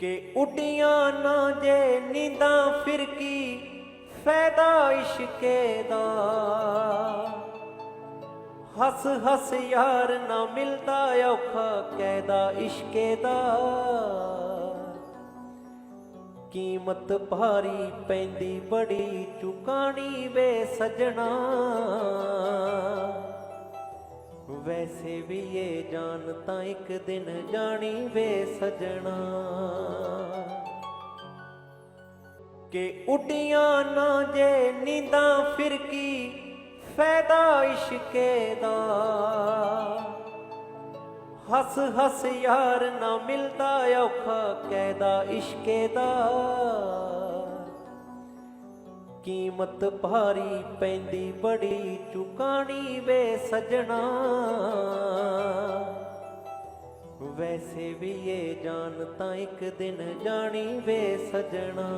ਕਿ ਉੱਡੀਆਂ ਨਾ ਜੇ ਨੀਂਦਾਂ, ਫਿਰ ਕੀ ਫਾਇਦਾ ਇਸ਼ਕੇ ਦਾ? ਹੱਸ ਹੱਸ ਯਾਰ ਨਾ ਮਿਲਦਾ ਔਖਾ ਕਹਿਦਾ ਇਸ਼ਕੇ ਦਾ। ਕੀਮਤ ਭਾਰੀ ਪੈਂਦੀ ਬੜੀ, ਚੁਕਾਣੀ ਵੇ ਸਜਣਾ। ਵੈਸੇ ਵੀ ਇਹ ਜਾਨ ਤਾਂ ਇੱਕ ਦਿਨ ਜਾਣੀ ਵੇ ਸਜਣਾ। ਕਿ ਉੱਡੀਆਂ ਨਾ ਜੇ ਨੀਂਦਾਂ ਫਿਰ ਕੀ ਫਾਇਦਾ ਇਸ਼ਕੇ ਦਾ ਹੱਸ ਹੱਸ ਯਾਰ ਨਾ ਮਿਲਦਾ ਔਖਾ ਕਹਿਦਾ ਇਸ਼ਕੇ ਦਾ ਕੀਮਤ ਭਾਰੀ ਪੈਂਦੀ, ਬੜੀ ਚੁਕਾਣੀ ਵੇ ਸਜਣਾ। ਵੈਸੇ ਵੀ ਇਹ ਜਾਨ ਤਾਂ ਇੱਕ ਦਿਨ ਜਾਣੀ ਵੇ ਸਜਣਾ।